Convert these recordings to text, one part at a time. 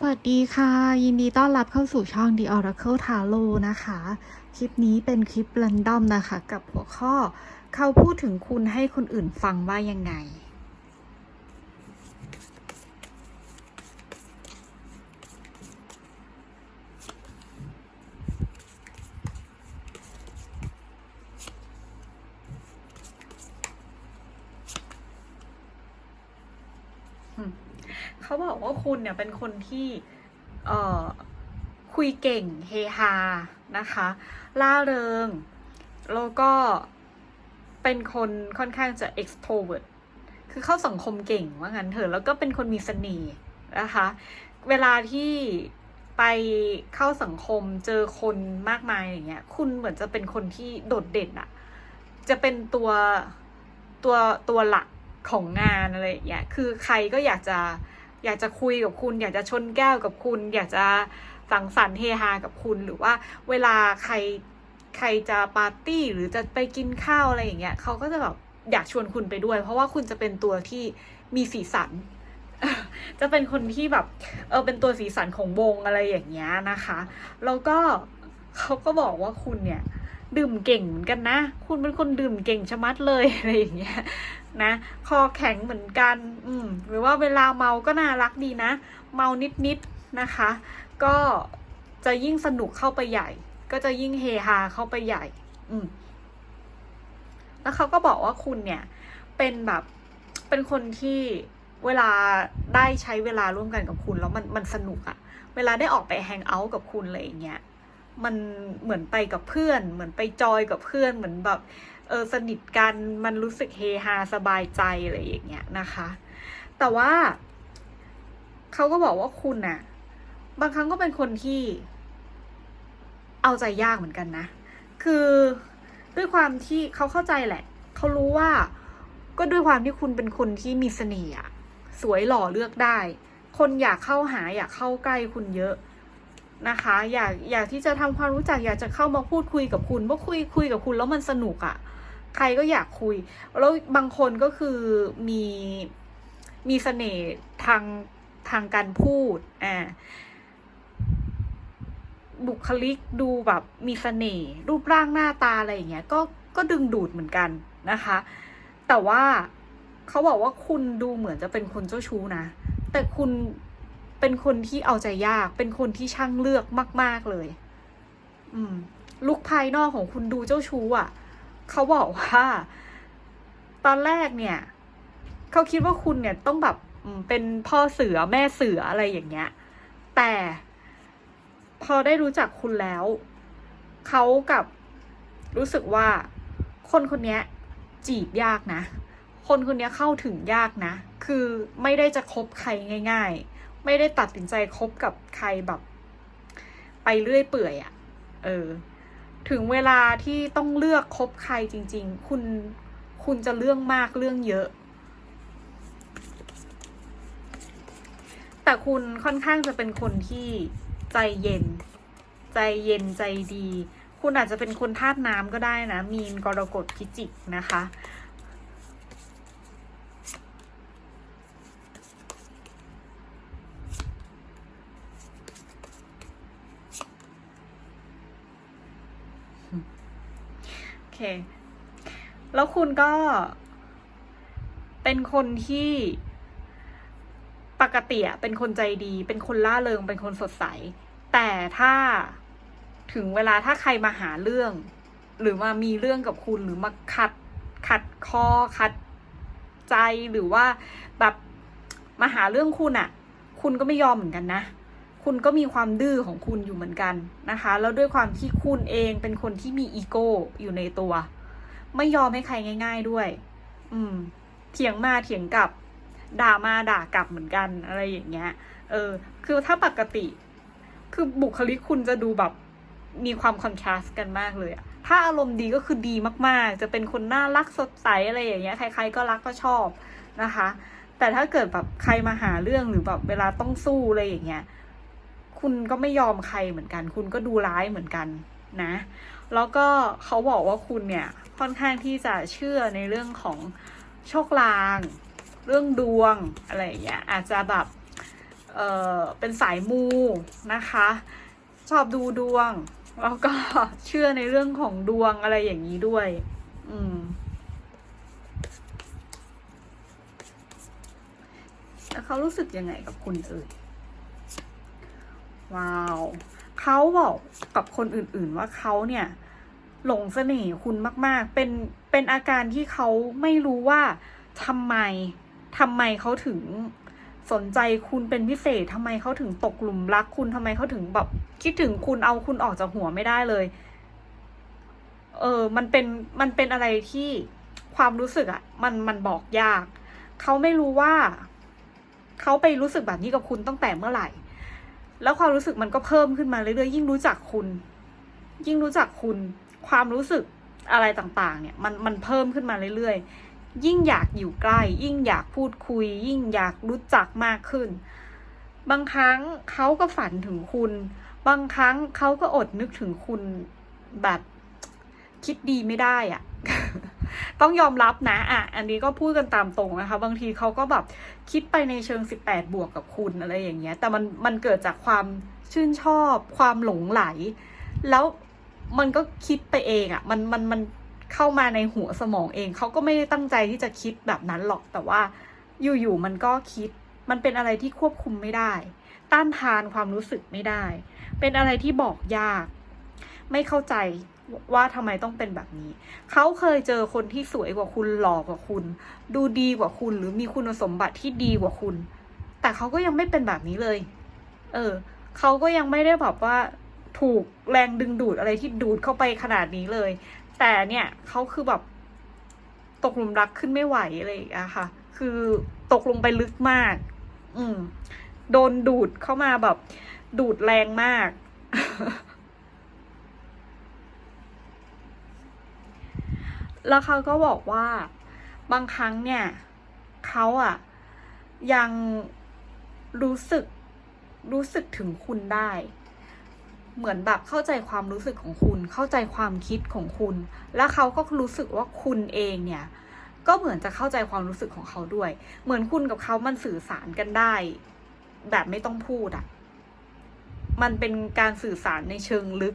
สวัสดีค่ะ ยินดีต้อนรับเข้าสู่ช่อง The Oracle Tarot นะคะ คลิปนี้เป็นคลิป r รนดอมนะคะ กับหัวข้อ เขาพูดถึงคุณให้คนอื่นฟังว่ายังไง เขาบอกว่าคุณเนี่ยเป็นคนที่เอ่อคุยเก่งเฮฮานะคะล่าเริง แล้วก็เป็นคนค่อนข้างจะ extrovert คือเข้าสังคมเก่งว่างั้นเถอะแล้วก็เป็นคนมีเสน่ห์นะคะ เวลาที่ไปเข้าสังคมเจอคนมากมายอย่างเงี้ย คุณเหมือนจะเป็นคนที่โดดเด่นอะจะเป็นตัวตัวตัวหลักของงานอะไรอย่างเงี้ย คือใครก็อยากจะ อยากจะคุยกับคุณ อยากจะชนแก้วกับคุณ อยากจะสังสรรค์เฮฮากับคุณ หรือว่าเวลาใครใครจะปาร์ตี้หรือจะไปกินข้าวอะไรอย่างเงี้ยเขาก็จะแบบอยากชวนคุณไปด้วย เพราะว่าคุณจะเป็นตัวที่มีสีสัน จะเป็นคนที่แบบเออเป็นตัวสีสันของวงอะไรอย่างเงี้ยนะคะ แล้วก็เขาก็บอกว่าคุณเนี่ย ดื่มเก่งเหมือนกันนะ คุณเป็นคนดื่มเก่งชะมัดเลยอะไรอย่างเงี้ยนะคอแข็งเหมือนกัน อืมหรือว่าเวลาเมาก็น่ารักดีนะ เมานิดๆนะคะ ก็จะยิ่งสนุกเข้าไปใหญ่ ก็จะยิ่งเฮฮาเข้าไปใหญ่ อืมแล้วเขาก็บอกว่าคุณเนี่ย เป็นแบบเป็นคนที่เวลาได้ใช้เวลาร่วมกันกับคุณแล้วมันมันสนุกอะเวลาได้ออกไปแฮงเอาท์กับคุณอะไรอย่างเงี้ย มันเหมือนไปกับเพื่อน เหมือนไปจอยกับเพื่อนเหมือนแบบเออสนิทกันมันรู้สึกเฮฮาสบายใจอะไรอย่างเงี้ยนะคะ แต่ว่าเขาก็บอกว่าคุณน่ะ บางครั้งก็เป็นคนที่ เอาใจยากเหมือนกันนะ คือด้วยความที่เขาเข้าใจแหละ เขารู้ว่าก็ด้วยความที่คุณเป็นคนที่มีเสน่ห์สวยหล่อเลือกได้ คนอยากเข้าหาอยากเข้าใกล้คุณเยอะ นะคะ อยากอยากที่จะทำความรู้จักอยากจะเข้ามาพูดคุยกับคุณว่าคุยคุยกับคุณแล้วมันสนุกอะ่ะ ใครก็อยากคุย แล้วบางคนก็คือมีมีเสน่ห์ทางทางการพูดอ่าบุคลิกดูแบบมีเสน่ห์รูปร่างหน้าตาอะไรอย่างเงี้ยก็ก็ดึงดูดเหมือนกันนะคะ แต่ว่าเขาบอกว่าคุณดูเหมือนจะเป็นคนเจ้าชู้นะ แต่คุณ เป็นคนที่เอาใจยาก เป็นคนที่ช่างเลือกมาก ๆเลย อืม ลุกภายนอกของคุณดูเจ้าชู้อะ เขาบอกว่า ตอนแรกเนี่ย เขาคิดว่าคุณเนี่ยต้องแบบเป็นพ่อเสือแม่เสืออะไรอย่างเงี้ย แต่พอได้รู้จักคุณแล้ว เขากับรู้สึกว่า คนคนเนี้ยจีบยากนะ คนคนนี้เข้าถึงยากนะ คือไม่ได้จะคบใครง่าย ๆ ไม่ได้ตัดสินใจคบกับใครแบบ ไปเรื่อยเปื่อยอะ่ะ เออ ถึงเวลาที่ต้องเลือกคบใครจริง ๆ คุณคุณจะเรื่องมากเรื่องเยอะ แต่คุณค่อนข้างจะเป็นคนที่ใจเย็น ใจเย็นใจดี คุณอาจจะเป็นคนธาตุน้ำก็ได้นะ มีนกรกฎพิจิกนะคะ เค แล้วคุณก็ เป็นคนที่ปกติอะเป็นคนใจดี เป็นคนล่าเริง เป็นคนสดใส แต่ถ้าถึงเวลาถ้าใครมาหาเรื่อง หรือมามีเรื่องกับคุณหรือมาขัดขัดคอขัดใจหรือว่าแบบมาหาเรื่องคุณอะคุณก็ไม่ยอมเหมือนกันนะ คุณก็มีความดื้อของคุณอยู่เหมือนกันนะคะ แล้วด้วยความที่คุณเองเป็นคนที่มีอีโก้อยู่ในตัว ไม่ยอมให้ใครง่าย ๆด้วย อืม เถียงมาเถียงกลับ ด่ามาด่ากลับเหมือนกันอะไรอย่างเงี้ย เออ คือถ้าปกติ คือบุคลิกคุณจะดูแบบมีความคอนทราสต์กันมากเลยอะถ้าอารมณ์ดีก็คือดีมากๆ จะเป็นคนน่ารักสดใสอะไรอย่างเงี้ย ใคร ๆ ก็รักก็ชอบนะคะ แต่ถ้าเกิดแบบใครมาหาเรื่องหรือแบบเวลาต้องสู้อะไรอย่างเงี้ย คุณก็ไม่ยอมใครเหมือนกัน คุณก็ดูร้ายเหมือนกันนะ แล้วก็เขาบอกว่าคุณเนี่ยค่อนข้างที่จะเชื่อในเรื่องของโชคลาง เรื่องดวงอะไรอย่างเงี้ยอาจจะแบบเอเอ่อเป็นสายมูนะคะ ชอบดูดวง แล้วก็เชื่อในเรื่องของดวงอะไรอย่างนี้ด้วย อืมแล้วเขารู้สึกยังไงกับคุณเอ่ย ว้าวเขาบอกกับคนอื่นๆว่าเขาเนี่ยหลงเสน่ห์คุณมาก ๆ เป็นเป็นอาการที่เขาไม่รู้ว่าทำไมทำไมเขาถึงสนใจคุณเป็นพิเศษทำไมเขาถึงตกหลุมรักคุณทำไมเขาถึงแบบคิดถึงคุณเอาคุณออกจากหัวไม่ได้เลย เออ มันเป็นมันเป็นอะไรที่ความรู้สึกอะมันมันบอกยาก เขาไม่รู้ว่า เขาไปรู้สึกแบบนี้กับคุณตั้งแต่เมื่อไหร่ แล้วความรู้สึกมันก็เพิ่มขึ้นมาเรื่อยๆยิ่งรู้จักคุณ ยิ่งรู้จักคุณ ความรู้สึกอะไรต่างๆ เนี่ยมันมันเพิ่มขึ้นมาเรื่อยๆ ยิ่งอยากอยู่ใกล้ ยิ่งอยากพูดคุย ยิ่งอยากรู้จักมากขึ้น บางครั้งเขาก็ฝันถึงคุณ บางครั้งเขาก็อดนึกถึงคุณแบบคิดดีไม่ได้อะ ต้องยอมรับนะอะอันนี้ก็พูดกันตามตรงนะคะ บางทีเขาก็แบบคิดไปในเชิง 18 บวกกับคุณอะไรอย่างเงี้ย แต่มันมันเกิดจากความชื่นชอบ ความหลงไหล แล้วมันก็คิดไปเองอะ่ะ มันมันมันเข้ามาในหัวสมองเอง เขาก็ไม่ได้ตั้งใจที่จะคิดแบบนั้นหรอก แต่ว่าอยู่ๆมันก็คิด มันเป็นอะไรที่ควบคุมไม่ได้ ต้านทานความรู้สึกไม่ได้ เป็นอะไรที่บอกยาก ไม่เข้าใจ ว่าทำไมต้องเป็นแบบนี้ เขาเคยเจอคนที่สวยกว่าคุณหล่อกว่าคุณ ดูดีกว่าคุณหรือมีคุณสมบัติที่ดีกว่าคุณ แต่เขาก็ยังไม่เป็นแบบนี้เลย เออเขาก็ยังไม่ได้แบบว่าถูกแรงดึงดูดอะไรที่ดูดเข้าไปขนาดนี้เลย แต่เนี่ยเขาคือแบบตกหลุมรักขึ้นไม่ไหวอะไรอย่างเงี้ยค่ะ คือตกลงไปลึกมาก อืม โดนดูดเข้ามาแบบ ดูดแรงมาก แล้วเขาก็บอกว่าบางครั้งเนี่ยเขาอะยังรู้สึกรู้สึกถึงคุณได้ เหมือนแบบเข้าใจความรู้สึกของคุณ เข้าใจความคิดของคุณ แล้วเขาก็รู้สึกว่าคุณเองเนี่ย ก็เหมือนจะเข้าใจความรู้สึกของเขาด้วย เหมือนคุณกับเขามันสื่อสารกันได้ แบบไม่ต้องพูดอะมันเป็นการสื่อสารในเชิงลึก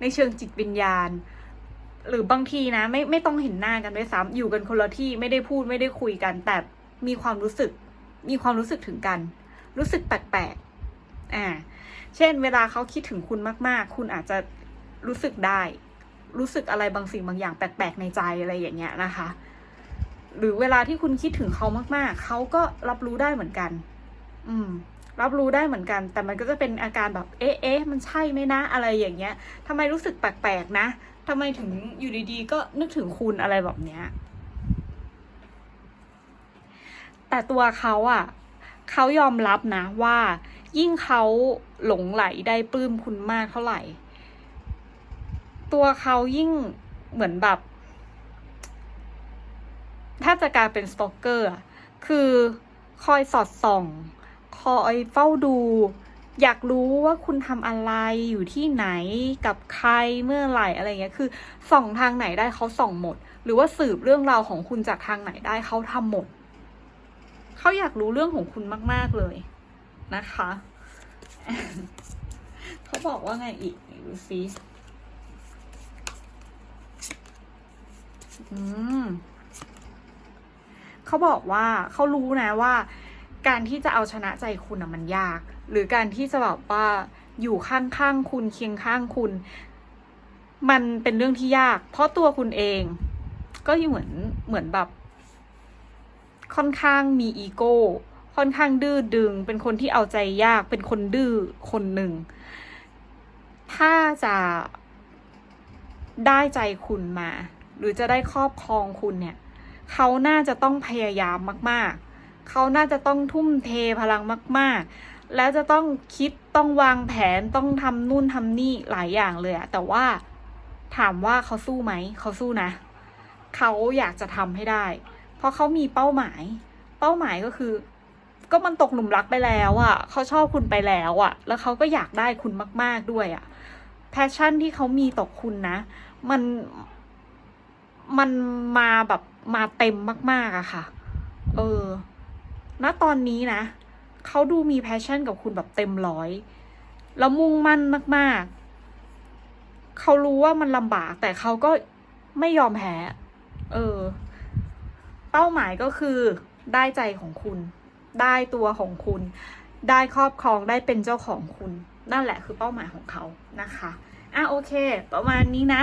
ในเชิงจิตวิญญาณ หรือบางทีนะ ไม่ไม่ต้องเห็นหน้ากันด้วยซ้ำอยู่กันคนละที่ไม่ได้พูดไม่ได้คุยกัน แต่มีความรู้สึก มีความรู้สึกถึงกัน รู้สึกแปลกๆอ่า เช่น เวลาเขาคิดถึงคุณมาก ๆ คุณอาจจะรู้สึกได้ รู้สึกอะไรบางสิ่งบางอย่างแปลกๆในใจอะไรอย่างเงี้ยนะคะ หรือเวลาที่คุณคิดถึงเขามากๆเขาก็รับรู้ได้เหมือนกัน อืมรับรู้ได้เหมือนกัน แต่มันก็จะเป็นอาการแบบ เอ๊ะเอ๊ะมันใช่ไหมนะ อะไรอย่างเงี้ยทำไมรู้สึกแปลกๆนะ ทำไมถึงอยู่ดีๆ ก็นึกถึงคุณอะไรแบบเนี้ย แต่ตัวเขาอะเขายอมรับนะว่า ยิ่งเขาหลงไหลได้ปลื้มคุณมากเท่าไหร่ ตัวเขายิ่งเหมือนแบบ ถ้าจะกลายเป็นสตอกเกอร์คือคอยสอดส่อง คอยเฝ้าดู อยากรู้ว่าคุณทำอะไรอยู่ที่ไหนกับใครเมื่อไหร่อะไรเงี้ยคือส่องทางไหนได้เขาส่องหมด หรือว่าสืบเรื่องราวของคุณจากทางไหนได้เขาทำหมดเขาอยากรู้เรื่องของคุณมาก ๆเลยนะคะเขาบอกว่าไงอีกดูซิอืมเขาบอกว่าเขารู้นะว่า การที่จะเอาชนะใจคุณอะมันยาก หรือการที่จะแบบว่าอยู่ข้างๆคุณเคียงข้างคุณ มันเป็นเรื่องที่ยาก เพราะตัวคุณเอง ก็เหมือนเหมือนแบบ ค่อนข้างมีอีโก้ค่อนข้างดื้อดึง เป็นคนที่เอาใจยากเป็นคนดื้อคนหนึ่ง ถ้าจะได้ใจคุณมา หรือจะได้ครอบครองคุณเนี่ย เขาน่าจะต้องพยายามมาก ๆ เขาน่าจะต้องทุ่มเทพลังมาก ๆ แล้วจะต้องคิดต้องวางแผนต้องทำนู่นทำนี่หลายอย่างเลยอะแต่ว่าถามว่าเขาสู้ไหม เขาสู้นะ เขาอยากจะทำให้ได้ เพราะเขามีเป้าหมาย เป้าหมายก็คือ ก็มันตกหลุมรักไปแล้วอะเขาชอบคุณไปแล้วอะแล้วเขาก็อยากได้คุณมาก ๆด้วยอะแพชชั่นที่เขามีต่อคุณนะ มันมันมาแบบมาเต็มมาก ๆอะค่ะ เออ ณ ตอนนี้นะ เขาดูมีแพชชั่นกับคุณแบบเต็มร้อยแล้วมุ่งมั่นมาก ๆ เขารู้ว่ามันลำบากแต่เขาก็ไม่ยอมแพ้ เออ เป้าหมายก็คือได้ใจของคุณ ได้ตัวของคุณ ได้ครอบครองได้เป็นเจ้าของคุณ นั่นแหละคือเป้าหมายของเขานะคะ อะโอเค ประมาณนี้นะ